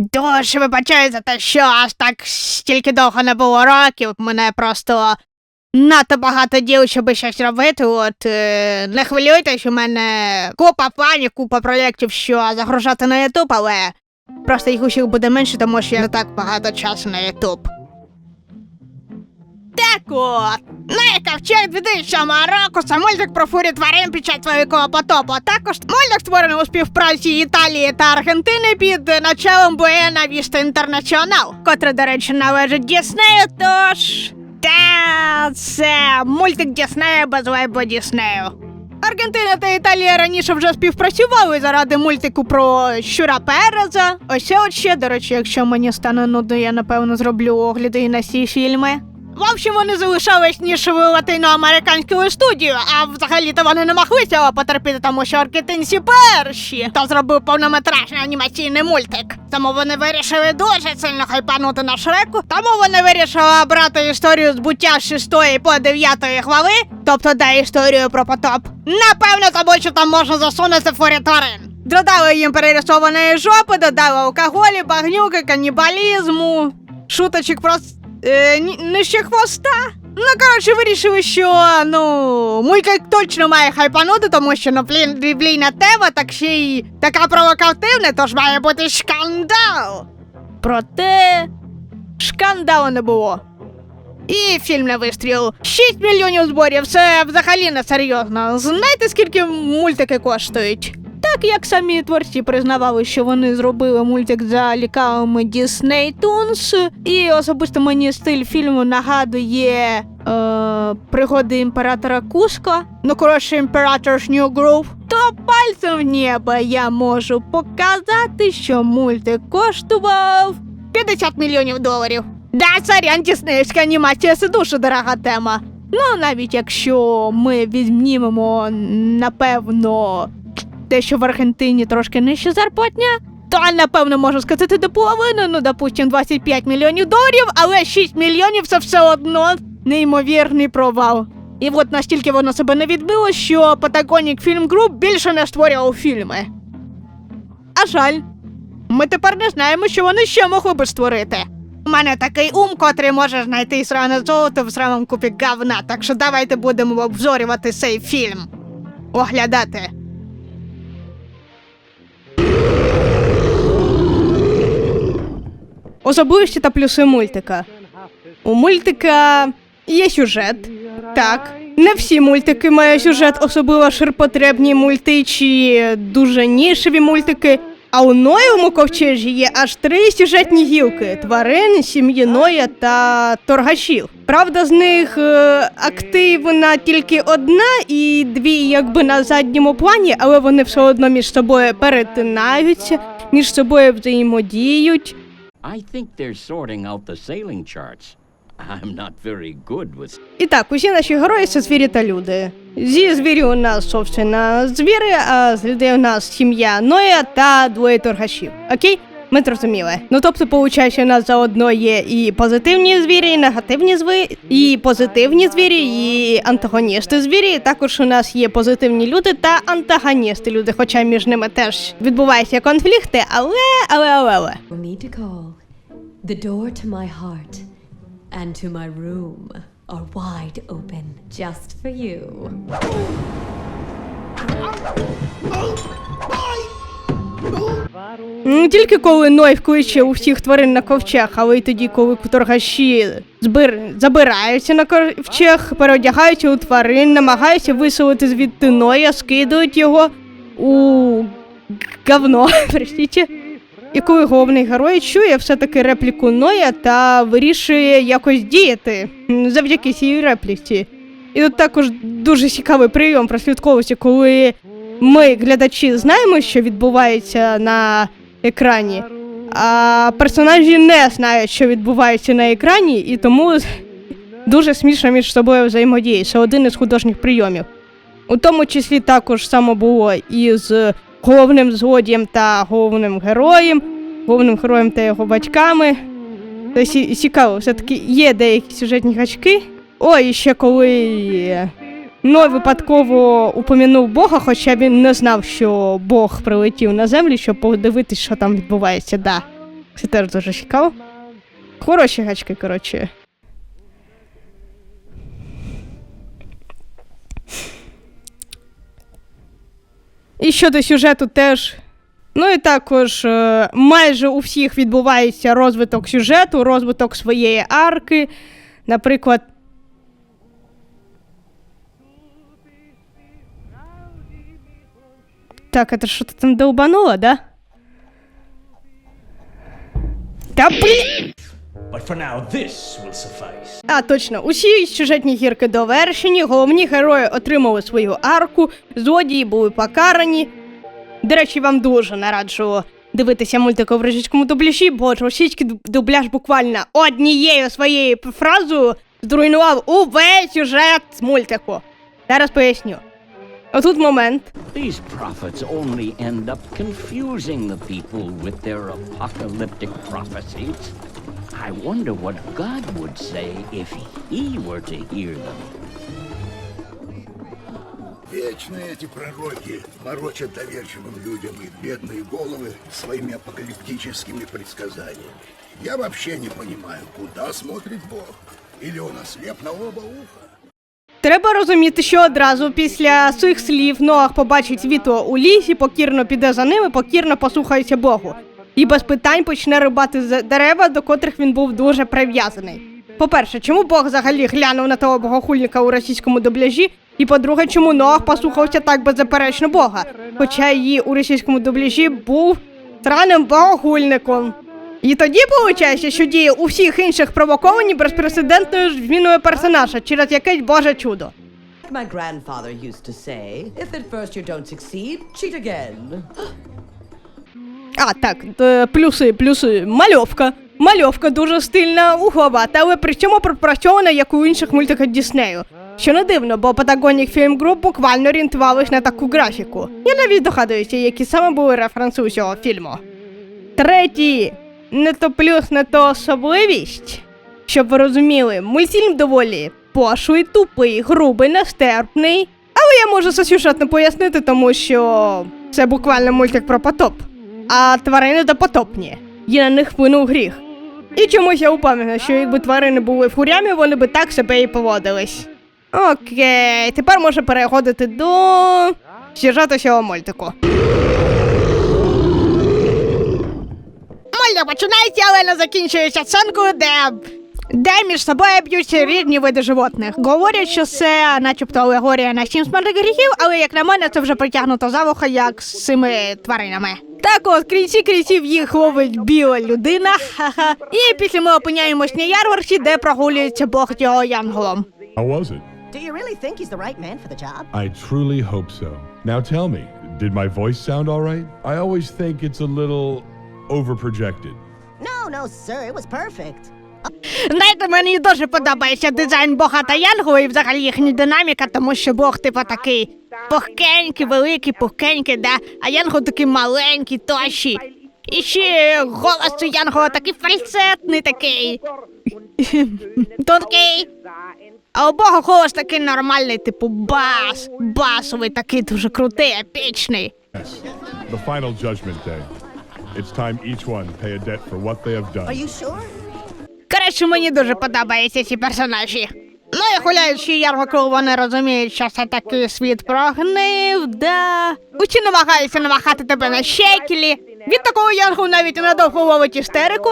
Дуже вибачаю за те, що аж так стільки довго не було років. Мене просто надто багато діл, щоб щось робити. От е, не хвилюйтесь, у мене купа планів, купа проєктів, що загружати на Ютуб, але просто їх усіх буде менше, тому що я не так багато часу на Ютуб. Так от, Найка вчора 2007 року це мультик про фурі тварин під час великого потопу. а Також мультик створений у співпраці Італії та Аргентини під началом Буена Віста Інтернаціонал, котре, до речі, належить Діснею, тож... Та це мультик Діснею без лейбла Діснею. Аргентина та Італія раніше вже співпрацювали заради мультику про щура Переза. Ось от ще, до речі, якщо мені стане нудно, я напевно зроблю огляди і на ці фільми. В общем, вони залишались ніж в латиноамериканську студію, а взагалі-то вони не могли цього потерпіти, тому що аргентинці перші, хто зробив повнометражний анімаційний мультик. Тому вони вирішили дуже сильно хайпанути на шреку. Тому вони вирішили брати історію збуття з 6 по 9 глави, тобто де історію про потоп. Напевно, тому що там можна засунути фурі тварин. Додали їм перерисованої жопи, додали алкоголі, багнюки, канібалізму, шуточок про е, ні- нижче хвоста. Ну, коротше, вирішили, що ну мультик точно має хайпанути, тому що ну, блін, біблійна тема, так ще й така провокативна, тож має бути шкандал. Проте шкандалу не було. І фільм не вистріл. 6 мільйонів зборів це взагалі не серйозно. Знаєте, скільки мультики коштують? Так як самі творці признавали, що вони зробили мультик за лікавими Disney Toons, і особисто мені стиль фільму нагадує е, пригоди імператора Куско, ну коротше, Imperator's New Groove, то пальцем в небо я можу показати, що мультик коштував 50 мільйонів доларів. Да, сорян, діснеївська анімація це дуже дорога тема. Ну, навіть якщо ми віднімемо, напевно, те, що в Аргентині трошки нижча зарплатня, то напевно можу сказати до половини, ну, допустим, 25 мільйонів доларів, але 6 мільйонів це все одно неймовірний провал. І от настільки воно себе не відбило, що Patagonia Film Group більше не створював фільми. А жаль, ми тепер не знаємо, що вони ще могли би створити. У мене такий ум, котрий може знайти сране золото в срамому купі говна, так що давайте будемо обзорювати цей фільм. Оглядати. Особливості та плюси мультика. У мультика є сюжет. Так. Не всі мультики мають сюжет, особливо ширпотребні мульти чи дуже нішеві мультики. А у Ноєвому ковчежі є аж три сюжетні гілки: тварин, сім'ї Ноя та торгашів. Правда, з них е, активна тільки одна і дві якби на задньому плані, але вони все одно між собою перетинаються, між собою взаємодіють. I think they're sorting out the sailing charts. I'm not very good with. І так, усі наші герої це звірі та люди. Зі звірів у нас, собственно, звіри, а з людей у нас сім'я Ноя та двоє торгашів. Окей? Ми зрозуміли. Ну тобто, виходить, у нас заодно є і позитивні звірі, і негативні звірі, і позитивні звірі, і антагоністи звірі. І також у нас є позитивні люди та антагоністи люди, хоча між ними теж відбуваються конфлікти, але, але, але, але. The door to my heart and to my room are wide open just for you. Не тільки коли Ной вкличе у всіх тварин на ковчег, але й тоді, коли торгаші збир... забираються на ковчег, переодягаються у тварин, намагаються виселити звідти Ноя, скидують його у говно. Простите. І коли головний герой чує все-таки репліку Ноя та вирішує якось діяти завдяки цій репліці. І тут також дуже цікавий прийом прослідковується, коли ми, глядачі, знаємо, що відбувається на екрані, а персонажі не знають, що відбувається на екрані, і тому дуже смішно між собою взаємодіє. Це один із художніх прийомів. У тому числі також само було і з головним злодієм та головним героєм, головним героєм та його батьками. Тобто цікаво, все-таки є деякі сюжетні гачки. О, і ще коли Ной випадково упомянув Бога, хоча він не знав, що Бог прилетів на землю, щоб подивитись, що там відбувається. Да. Це теж дуже цікаво. Хороші гачки, коротше. І щодо сюжету теж. Ну і також е, майже у всіх відбувається розвиток сюжету, розвиток своєї арки. Наприклад. Так, это что-то там долбануло, да? Та блін! But for now, this will suffice. А, точно, усі сюжетні гірки довершені, головні герої отримали свою арку, злодії були покарані. До речі, вам дуже нараджу дивитися мультик у російському дубляжі, бо російський дубляж буквально однією своєю фразою зруйнував увесь сюжет мультику. Зараз поясню. Отут момент. These prophets only end up confusing the people with their apocalyptic prophecies. I wonder what God would say if he were to hear them. Вечные эти пророки морочат доверчивым людям их бедные головы своими апокалиптическими предсказаниями. Я вообще не понимаю, куда смотрит Бог. Или он ослеп на оба уха? Треба розуміти, що одразу після цих слів Ноах побачить світло у лісі, покірно піде за ними, покірно послухається Богу. І без питань почне рибати з дерева, до котрих він був дуже прив'язаний. По-перше, чому Бог взагалі глянув на того богохульника у російському дубляжі? І по-друге, чому Ноах послухався так беззаперечно Бога? Хоча її у російському дубляжі був странним богохульником. І тоді виходить, що дії у всіх інших провоковані безпрецедентною зміною персонажа через якесь боже чудо. My grandfather used to say, if at first you don't succeed, cheat again. А, так, плюси, плюси. Мальовка. Мальовка дуже стильна, угловата, але при цьому пропрацьована, як у інших мультиках Діснею. Що не дивно, бо Patagonia Film Group буквально орієнтувались на таку графіку. Я навіть догадуюся, які саме були референси у цього фільму. Третій. Не то плюс, не то особливість. Щоб ви розуміли, мультфільм доволі пошлий, тупий, грубий, нестерпний. Але я можу це сюжетно пояснити, тому що це буквально мультик про потоп. А тварини допотопні. І на них вплинув гріх. І чомусь я упевнена, що якби тварини були в хурямі, вони би так себе і поводились. Окей, тепер може переходити до сюжету цього мультику. Мультик починається, але не закінчується сценкою, де. Де між собою б'ються різні види животних. Говорять, що це начебто алегорія на сім смертних гріхів, але як на мене, це вже притягнуто за вуха, як з цими тваринами. Так от, крінці крінців їх ловить біла людина. Ха-ха. І після ми опиняємось на ярмарці, де прогулюється Бог його янголом. How was it? Do you really think he's the right man for the job? I truly hope so. Now tell me, did my voice sound all right? I always think it's a little overprojected. No, no, sir. It was perfect. Знаєте, мені дуже подобається дизайн Бога та Янгола і взагалі їхня динаміка, тому що Бог, типу, такий пухкенький, великий, пухкенький, да? а Янгол такий маленький, тощий. І ще голос у Янгола такий фальцетний такий. Тонкий. А у Бога голос такий нормальний, типу бас, басовий, такий дуже крутий, епічний. Yes. The final judgment day. It's time each one pay a debt for what they have Are done. you sure? Коротше, мені дуже подобаються ці персонажі. Ну і гуляючи ярмарку, вони розуміють, що це такий світ прогнив, да. Усі намагаються намахати тебе на щекілі. Від такого янгу навіть надовго ловить істерику.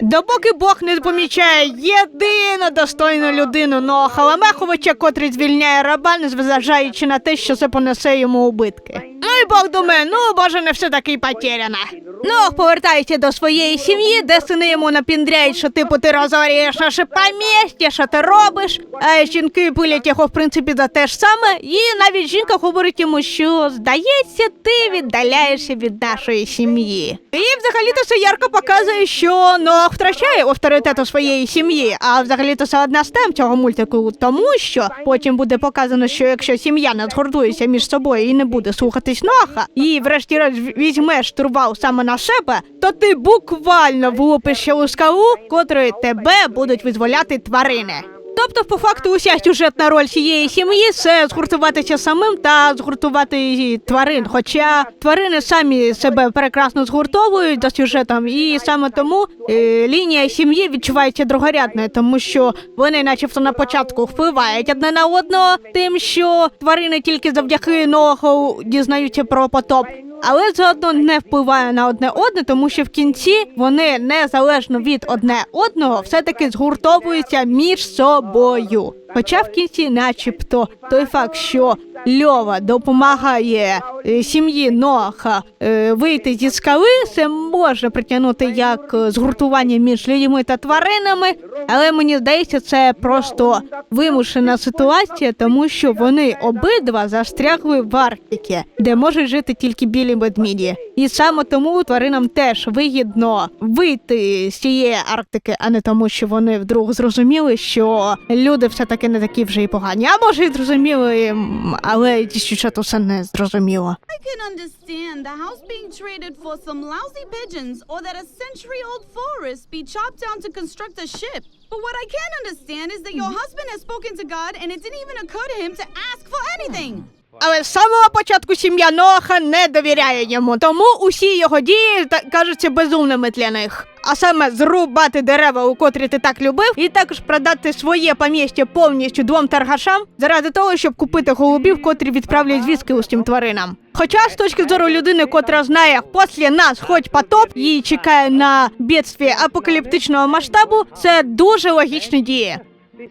Допоки Бог не помічає єдину достойну людину Ноха Ламеховича, котрий звільняє раба, незважаючи на те, що це понесе йому убитки. Ну і Бог думає, ну боже, не все таки потеряно. Нох повертається до своєї сім'ї, де сини йому напіндряють, що типу ти розорюєш наше помістя, що ти робиш. А жінки пилять його в принципі за те ж саме, і навіть жінка говорить йому, що здається, ти віддаляєшся від нашої сім'ї. І взагалі-то це ярко показує, що Нох втрачає авторитет у своєї сім'ї. А взагалі-то це одна з тем цього мультику, тому що потім буде показано, що якщо сім'я не згордується між собою і не буде слухатись Ноха, і врешті-решт візьмеш турвал саме на себе, то ти буквально влупишся у скалу, котрої тебе будуть визволяти тварини. Тобто, по факту, уся сюжетна роль цієї сім'ї це згуртуватися самим та згуртувати тварин. Хоча тварини самі себе прекрасно згуртовують за сюжетом, і саме тому е, лінія сім'ї відчувається другорядною, тому що вони, начебто, на початку впливають одне на одного, тим, що тварини тільки завдяки ногу дізнаються про потоп. Але заодно не впливає на одне одне, тому що в кінці вони незалежно від одне одного все-таки згуртовуються між собою. Хоча в кінці, начебто, той факт, що Льова допомагає сім'ї Ноаха е, вийти зі скали, це можна притягнути як е, згуртування між людьми та тваринами, але мені здається, це просто вимушена ситуація, тому що вони обидва застрягли в Арктиці, де можуть жити тільки білі ведміді. І саме тому тваринам теж вигідно вийти з цієї Арктики, а не тому, що вони вдруг зрозуміли, що люди все таки не такі вже й погані. А може, і зрозуміли, але то все не зрозуміло. I can understand the house being traded for some lousy pigeons or that a century old forest be chopped down to construct a ship. But what I can't understand is that your husband has spoken to God and it didn't even occur to him to ask for anything. Але з самого початку сім'я Ноаха не довіряє йому, тому усі його дії та- кажуться безумними для них. А саме зрубати дерева, у котрі ти так любив, і також продати своє помістя повністю двом торгашам заради того, щоб купити голубів, котрі відправлять звістки усім тваринам. Хоча з точки зору людини, котра знає, після нас хоч потоп, її чекає на бідстві апокаліптичного масштабу, це дуже логічні дії.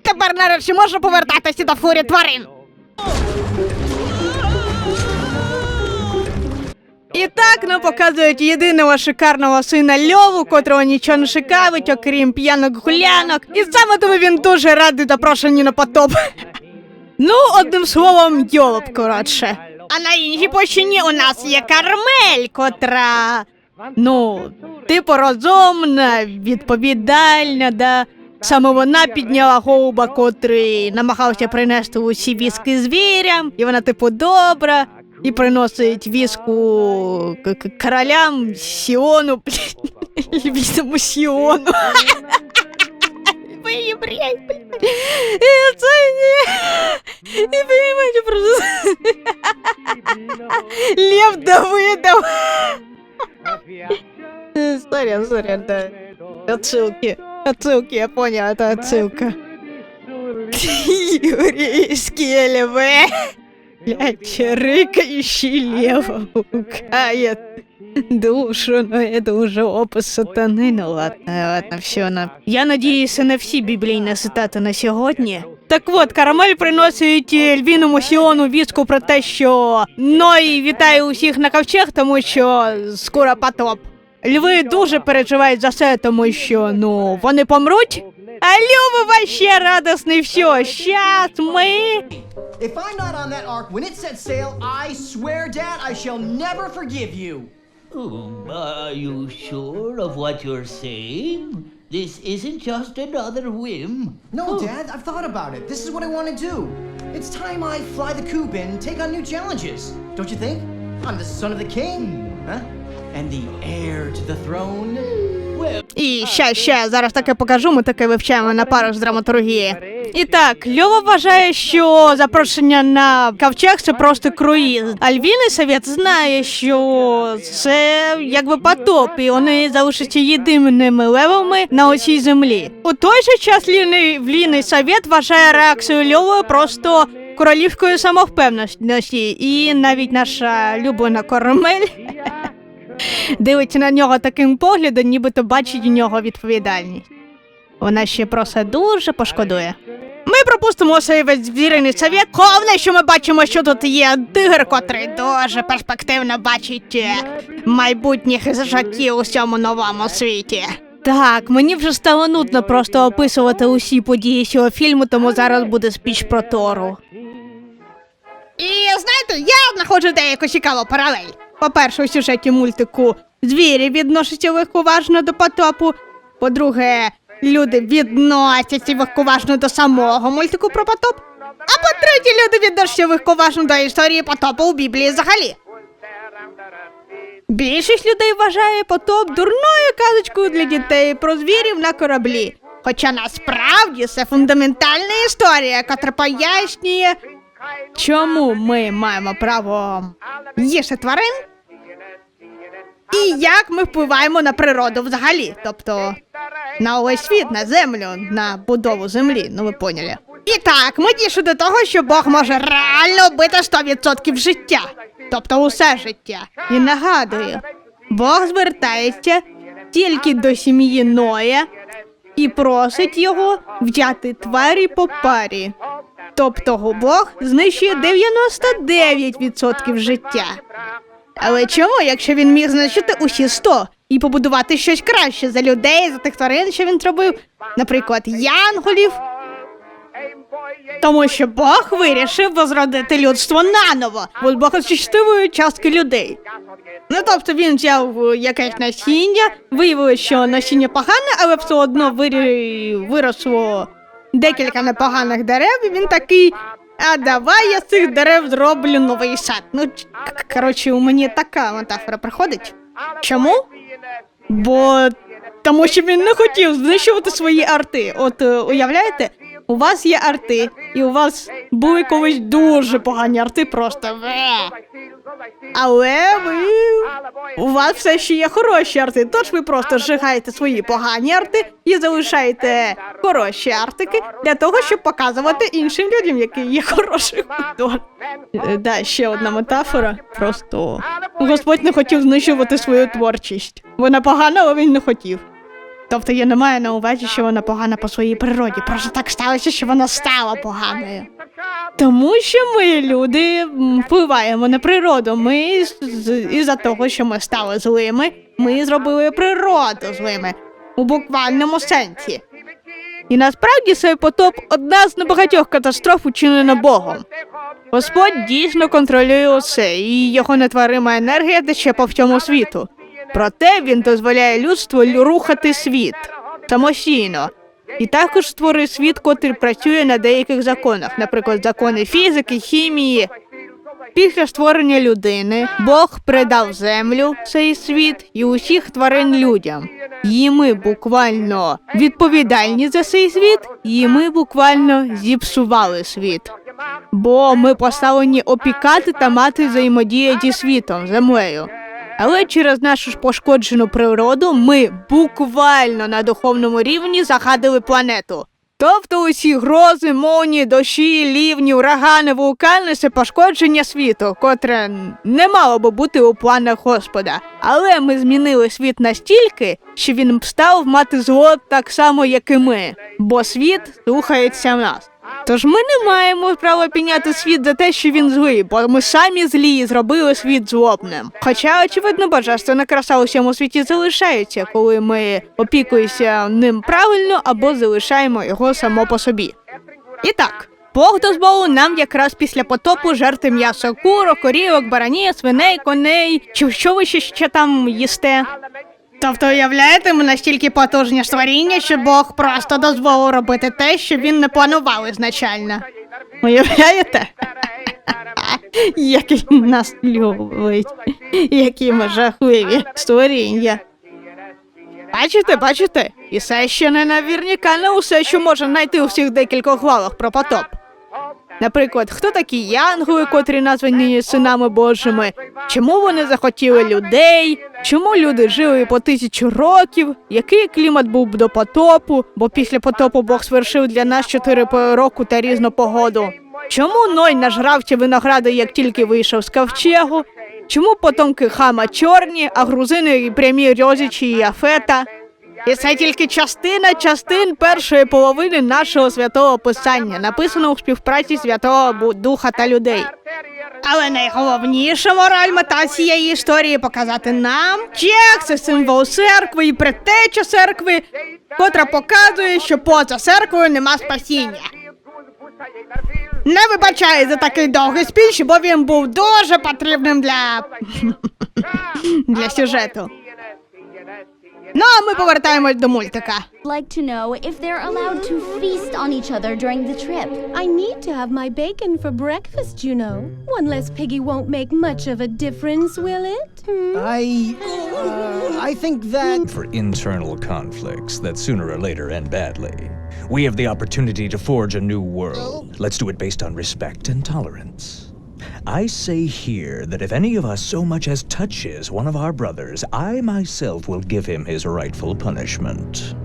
Тепер нарешті можна повертатися до фурі тварин. І так нам показують єдиного шикарного сина Льову, котрого нічого не шикавить, окрім п'янок гулянок. І саме тому він дуже радий запрошенню на потоп. Ну, одним словом, йолоп, коротше. А на іншій площині у нас є Кармель, котра. Ну, типу розумна, відповідальна, да. Саме вона підняла голуба, котрий намагався принести усі віски звірям, і вона, типу, добра, і приносить віску к- к- королям Сіону, блін, вісному Сіону. Ви єврей, блін. І Це не... І понимаете, просто... Лев Давидов. Сорян, сорян, да. Отсылки. Отсылки, я понял, это отсылка. Еврейские львы. Блядь, рыкающий лев укает душу, но это уже опис сатани. Ну ладно, ладно, все. На... Я надіюся на всі біблійні цитати на сьогодні. Так от, Карамель приносить львіному Сіону вістку про те, що Ной вітає усіх на ковчег, тому що скоро потоп. Льви дуже переживають за це, тому що ну вони помруть. А Люба вообще радосний все. Щас ми. If I'm not on that ark when it sets sail, I swear, Dad, I shall never forgive you. Um, are you sure of what you're saying? This isn't just another whim. No, Dad, I've thought about it. This is what I want to do. It's time I fly the coop and take on new challenges. Don't you think? I'm the son of the king, huh? І ще, ще, зараз таке покажу, ми таке вивчаємо на парах з драматургії. І так, Льова вважає, що запрошення на ковчег це просто круїз. А львіний совет знає, що це якби потоп, і вони залишаться єдиними левами на усій землі. У той же час ліний, ліний совет вважає реакцію Льови просто королівською самовпевненості. І навіть наша улюблена Коромель дивиться на нього таким поглядом, нібито бачить у нього відповідальність. Вона ще про це дуже пошкодує. Ми пропустимо цей весь звірений совет. Головне, що ми бачимо, що тут є тигр, котрий дуже перспективно бачить е, майбутніх життів у цьому новому світі. Так, мені вже стало нудно просто описувати усі події цього фільму, тому зараз буде спіч про Тору. І знаєте, я знаходжу деяку цікаву паралель. По-перше, у сюжеті мультику звірі відносяться легковажно до потопу. По-друге, люди відносяться легковажно до самого мультику про потоп. А по-третє, люди відносяться легковажно до історії потопу у Біблії взагалі. Більшість людей вважає потоп дурною казочкою для дітей про звірів на кораблі. Хоча насправді це фундаментальна історія, котра пояснює, чому ми маємо право їсти тварин і як ми впливаємо на природу взагалі. Тобто на увесь світ, на землю, на будову землі, ну ви поняли. І так, ми дійшли до того, що Бог може реально бити 100% життя. Тобто усе життя. І нагадую, Бог звертається тільки до сім'ї Ноя і просить його взяти тварі по парі. Тобто Бог знищує 99% життя. Але чому, якщо він міг знищити усі 100 і побудувати щось краще за людей, за тих тварин, що він зробив, наприклад, янголів? Тому що Бог вирішив возродити людство наново, бо Бог очистивої частки людей. Ну тобто він взяв е, якесь насіння, виявилось, що насіння погане, але все одно вирі... виросло декілька непоганих дерев, і він такий. А давай я з цих дерев зроблю новий сад. Ну, коротше, у мені така метафора приходить. Чому? Бо тому що він не хотів знищувати свої арти. От е, уявляєте, у вас є арти, і у вас були колись дуже погані арти, просто. Але ви у вас все ще є хороші арти, тож ви просто зжигаєте свої погані арти і залишаєте хороші артики для того, щоб показувати іншим людям, який є. Е, Да, ще одна метафора. Просто Господь не хотів знищувати свою творчість. Вона погана, але він не хотів. Тобто я не маю на увазі, що вона погана по своїй природі. Просто так сталося, що вона стала поганою. Тому що ми, люди, впливаємо на природу. Ми із-за того, що ми стали злими, ми зробили природу злими у буквальному сенсі. І насправді цей потоп одна з небагатьох катастроф, учинена Богом. Господь дійсно контролює усе, і його нетворима енергія тече по всьому світу. Проте він дозволяє людству рухати світ самостійно. І також створив світ, котрий працює на деяких законах, наприклад, закони фізики, хімії. Після створення людини Бог придав землю, цей світ і усіх тварин людям. І ми буквально відповідальні за цей світ, і ми буквально зіпсували світ. Бо ми поставлені опікати та мати взаємодію зі світом, землею. Але через нашу ж пошкоджену природу ми буквально на духовному рівні загадили планету. Тобто усі грози, молнії, дощі, лівні, урагани, вулкани це пошкодження світу, котре не мало би бути у планах Господа. Але ми змінили світ настільки, що він став мати зло так само, як і ми, бо світ слухається нас. Тож ми не маємо права піняти світ за те, що він злий, бо ми самі злі і зробили світ злобним. Хоча, очевидно, божественна краса у всьому світі залишається, коли ми опікуємося ним правильно або залишаємо його само по собі. І так. Бог дозволив нам якраз після потопу жерти м'ясо курок, корівок, баранів, свиней, коней. Чи що ви ще, ще там їсте? Тобто, уявляєте, ми настільки потужні створіння, що Бог просто дозволив робити те, що він не планував ізначально. Уявляєте? Як він нас любить, які ми жахливі створіння. Бачите, бачите? І це ще не навірняка не усе, що можна знайти у всіх декількох главах про потоп. Наприклад, хто такі янголи, котрі названі синами Божими? Чому вони захотіли людей? Чому люди жили по тисячу років? Який клімат був до потопу? Бо після потопу Бог свершив для нас чотири року та різну погоду. Чому Ной нажрався винограду, як тільки вийшов з ковчегу? Чому потомки хама чорні, а грузини і прямі Рьозичі і Афета? І це тільки частина частин першої половини нашого святого писання, написано у співпраці Святого Духа та людей. Але найголовніша мораль мета цієї історії показати нам, як це символ церкви і предтеча церкви, котра показує, що поза церквою нема спасіння. Не вибачаю за такий довгий спіч, бо він був дуже потрібним для. для сюжету. Ну а ми повертаємось до мультика. like to know if they're allowed to feast on each other during the trip. I need to have my bacon for breakfast, you know. One less piggy won't make much of a difference, will it? Hmm? I. Uh, I think that. For internal conflicts that sooner or later end badly. We have the opportunity to forge a new world. Let's do it based on respect and tolerance. I say here that if any of us so much as touches one of our brothers, I myself will give him his rightful punishment.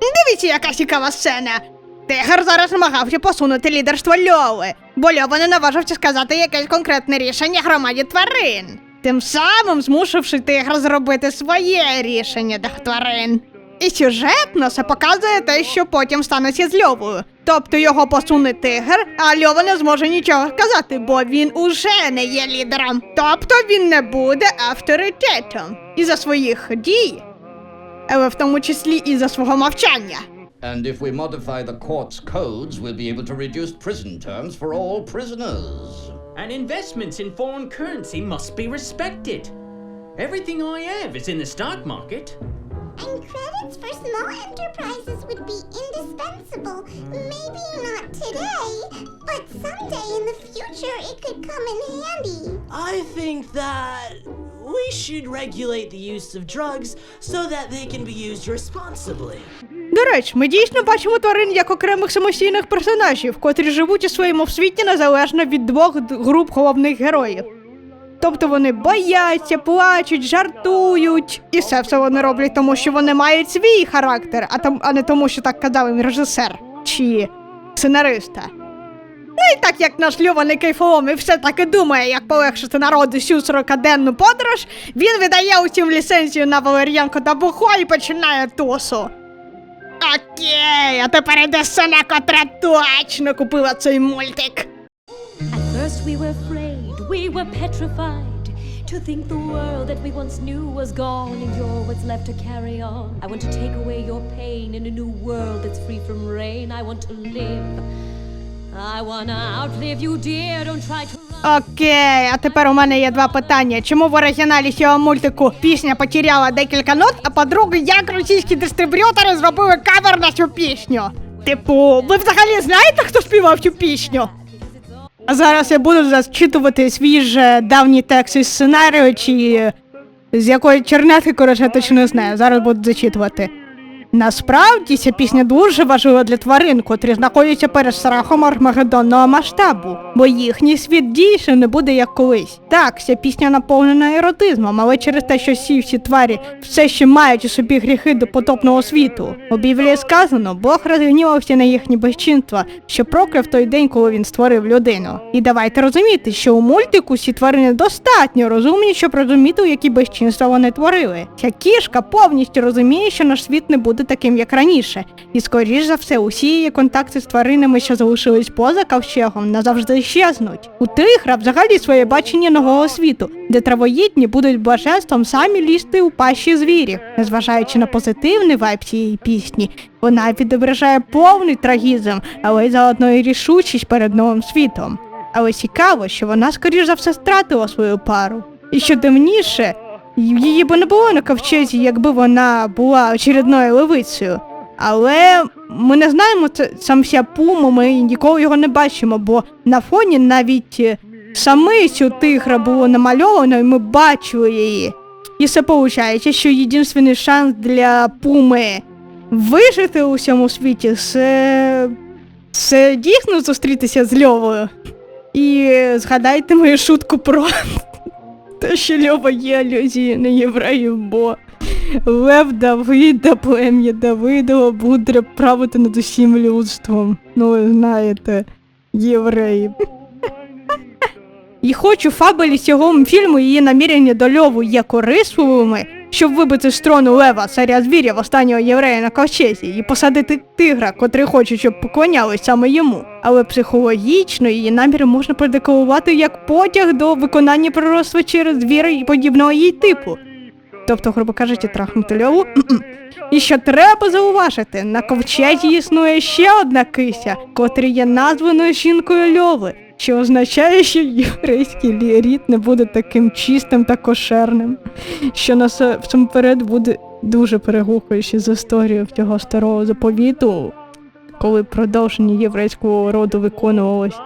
Дивіться, яка цікава сцена. Тигр зараз намагався посунути лідерство Льови, бо Льова не наважився сказати якесь конкретне рішення громаді тварин, тим самим змусивши тигра зробити своє рішення для тварин. І сюжетно це показує те, що потім станеться з Льовою. Тобто його посуне тигр, а Льова не зможе нічого сказати, бо він уже не є лідером. Тобто він не буде авторитетом із-за своїх дій, але в тому числі і за свого мовчання. And if we modify the court's codes, we'll be able to reduce prison terms for all prisoners. And investments in foreign currency must be respected. Everything I have is in the stock market. And credits for small enterprises would be indispensable. Maybe not today, but someday in the future it could come in handy. I think that we should regulate the use of drugs so that they can be used responsibly. До речі, ми дійсно бачимо тварин як окремих самостійних персонажів, котрі живуть у своєму світі незалежно від двох груп головних героїв. Тобто вони бояться, плачуть, жартують, і все все вони роблять, тому що вони мають свій характер, а там, а не тому, що так казав їм режисер чи сценариста. Ну і так як наш Льова не кайфолом і все таки думає, як полегшити народу сю 40-денну подорож, він видає усім ліцензію на валер'янку та бухло і починає тусу. Окей, а тепер іде сцена, котра точно купила цей мультик. At first we were we were petrified. To think the world that we once knew was gone and you're what's left to carry on. I want to take away your pain in a new world that's free from rain. I want to live. I wanna outlive you, dear. Don't try to Окей, а тепер у мене є два питання. Чому в оригіналі цього мультику пісня потеряла декілька нот, а по-друге, як російські дистриб'ютори зробили кавер на цю пісню? Типу, ви взагалі знаєте, хто співав цю пісню? А зараз я буду зачитувати свіже давній текст із сценарію, чи з якої чернетки, коротше, точно не знаю. Зараз буду зачитувати. Насправді ця пісня дуже важлива для тварин, котрі знаходяться перед страхом армагеддонного масштабу, бо їхній світ дійсно не буде як колись. Так, ця пісня наповнена еротизмом, але через те, що всі всі тварі все ще мають у собі гріхи до потопного світу. У Біблії сказано, Бог розгнівався на їхні безчинства, що прокляв той день, коли він створив людину. І давайте розуміти, що у мультику всі тварини достатньо розумні, щоб розуміти, які безчинства вони творили. Ця кішка повністю розуміє, що наш світ не буде таким, як раніше, і скоріш за все, усі її контакти з тваринами, що залишились поза ковчегом, назавжди щезнуть. У тигра взагалі своє бачення нового світу, де травоїдні будуть блаженством самі лізти у пащі звірів. Незважаючи на позитивний вайб цієї пісні, вона відображає повний трагізм, але й заодно і рішучість перед новим світом. Але цікаво, що вона, скоріш за все, стратила свою пару. І що дивніше, її би не було на ковчезі, якби вона була очередною левицею. Але ми не знаємо сам ся пуму, ми ніколи його не бачимо, бо на фоні навіть е, самицю тигра було намальовано, і ми бачили її. І все виходить, що єдиний шанс для пуми вижити у всьому світі це, це дійсно зустрітися з Льовою. І згадайте мою шутку про те, що Льова є алюзією на євреїв, бо Лев Давида, плем'я Давидова буде правити над усім людством. Ну, ви знаєте, євреї. І хоч у фабелі цього фільму її намірення до Льову є корисливими, щоб вибити з трону Лева, царя звірів, останнього єврея на ковчезі, і посадити тигра, котрий хоче, щоб поклонялись саме йому. Але психологічно її наміри можна продекорувати як потяг до виконання пророцтва через звіра і подібного їй типу. Тобто, грубо кажучи, трахнути льову. І що треба зауважити, на ковчезі існує ще одна кися, котра є названою жінкою льови, що означає, що єврейський ліріт не буде таким чистим та кошерним, що насамперед буде дуже перегукуючи з історією цього старого заповіту, коли продовження єврейського роду виконувалось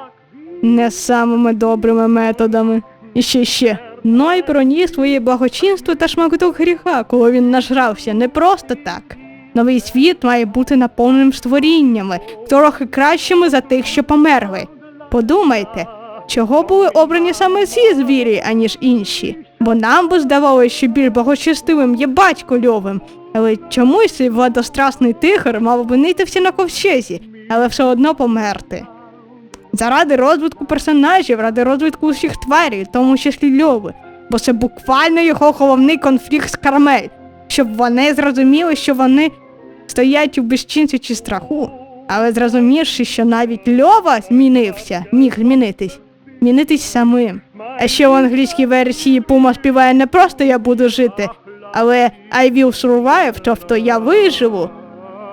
не самими добрими методами. І ще ще. Ной проніс своє благочинство та шматок гріха, коли він нажрався не просто так. Новий світ має бути наповненим створіннями, трохи кращими за тих, що померли. Подумайте, чого були обрані саме ці звірі, аніж інші? Бо нам би здавалося, що більш благочестивим є батько льовим, але чомусь цей владострасний тигр мав опинитися на ковчезі, але все одно померти. Заради розвитку персонажів, ради розвитку усіх тварів, в тому числі Льови, бо це буквально його головний конфлікт з Кармель, щоб вони зрозуміли, що вони стоять у безчинці чи страху, але зрозумівши, що навіть Льова змінився, міг змінитись, змінитись самим. А ще в англійській версії Пума співає не просто я буду жити, але I will survive, тобто я виживу.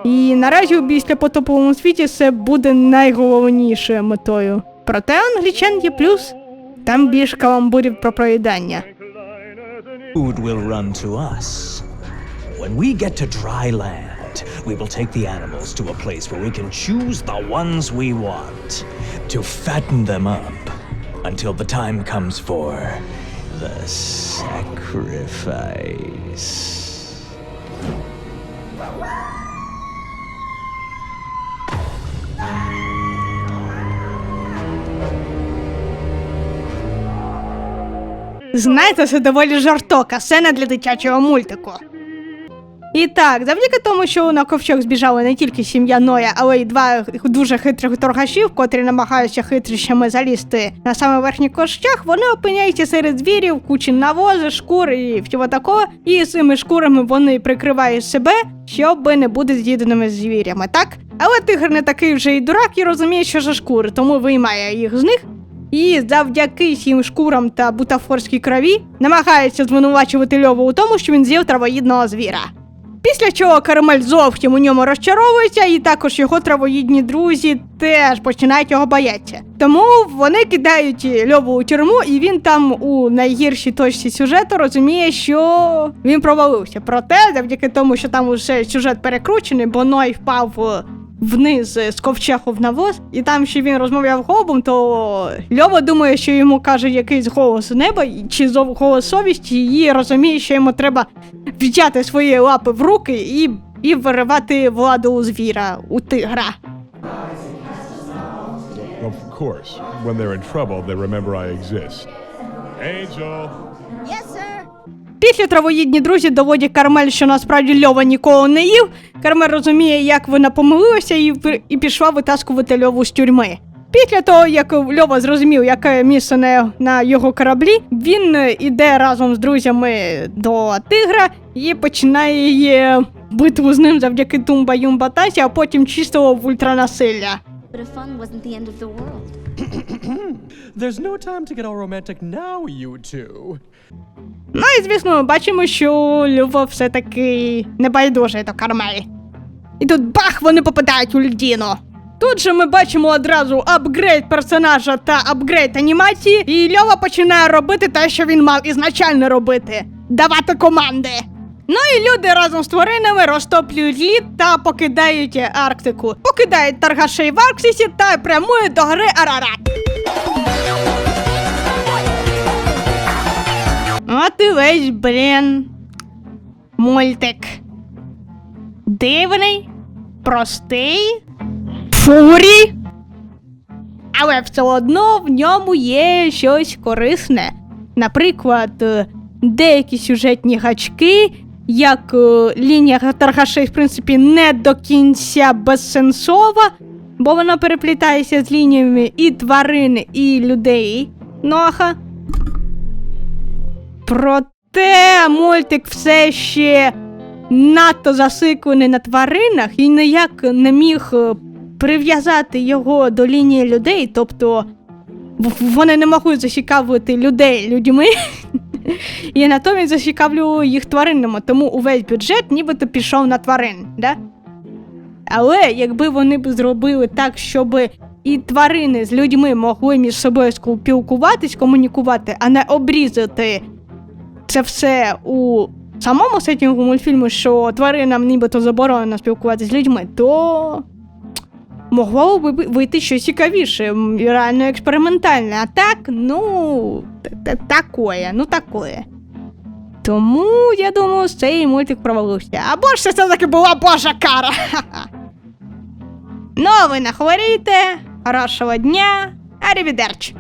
І наразі у післяпотоповому світі це буде найголовнішою метою. Проте у англічан є плюс. Там більш каламбурів про проїдання. Food will run to us. When we get to dry land, we will take the animals to a place where we can choose the ones we want, to fatten them up until the time comes for the sacrifice. Знаєте, це доволі жорстока сцена для дитячого мультику. І так, завдяки тому, що на ковчег збіжали не тільки сім'я Ноя, але й два дуже хитрих торгашів, котрі намагаються хитрощами залізти на саме верхній кощах, вони опиняються серед звірів, кучі навози, шкур і всього такого. І цими шкурами вони прикривають себе, щоб не бути з'їденими звірями, так? Але тигр не такий вже і дурак і розуміє, що за шкури, тому виймає їх з них і завдяки цим шкурам та бутафорській крові намагається звинувачувати Льову у тому, що він з'їв травоїдного звіра. Після чого Карамель зовсім у ньому розчаровується, і також його травоїдні друзі теж починають його боятися. Тому вони кидають Льову у тюрму, і він там у найгіршій точці сюжету розуміє, що він провалився. Проте, завдяки тому, що там уже сюжет перекручений, бо Ной впав е, вниз з ковчегу в навоз, і там ще він розмовляв голубом, то Льова думає, що йому каже якийсь голос з неба, чи зов- голос совісті, і розуміє, що йому треба взяти свої лапи в руки і, і виривати владу у звіра, у тигра. Of course, when they're in trouble, they remember I exist. Angel! Yes, sir. Після травоїдні друзі доводять Кармель, що насправді Льова нікого не їв. Кармель розуміє, як вона помилилася, і, і пішла витаскувати Льову з тюрми. Після того, як Льова зрозумів, яке місце на, на його кораблі, він е, іде разом з друзями до тигра і починає е, битву з ним завдяки тумба юмба Тасі, а потім чистого в ультранасилля. But if fun wasn't the end of the world. There's no time to get all romantic now, you two. Ну і звісно, ми бачимо, що Люва все-таки не байдуже до Кармелі. І тут бах, вони попадають у людину. Тут же ми бачимо одразу апгрейд персонажа та апгрейд анімації, і Льова починає робити те, що він мав ізначально робити давати команди. Ну і люди разом з тваринами розтоплюють лід та покидають Арктику. Покидають торгашей в Арксісі та прямують до гори Арарат. От і весь, блін. Мультик. Дивний, простий, фурі. Але все одно в ньому є щось корисне. Наприклад, е, деякі сюжетні гачки, як е, лінія торгашей, в принципі, не до кінця безсенсова, бо вона переплітається з лініями і тварин, і людей. Ноха. Проте мультик все ще надто засиклений на тваринах і ніяк не міг е, прив'язати його до лінії людей, тобто вони не можуть зацікавити людей людьми. І натомість зацікавлювали їх тваринами, тому увесь бюджет нібито пішов на тварин, да? Але якби вони б зробили так, щоб і тварини з людьми могли між собою спілкуватись, комунікувати, а не обрізати це все у самому сетінгу мультфільму, що тваринам нібито заборонено спілкуватися з людьми, то могло би вийти щось цікавіше, реально експериментальне. А так, ну, такое, ну такое. Тому я думаю, цей мультик провалився. Або ж це все-таки була божа кара. Ну, ви не хворійте, хорошого дня, арівідерч.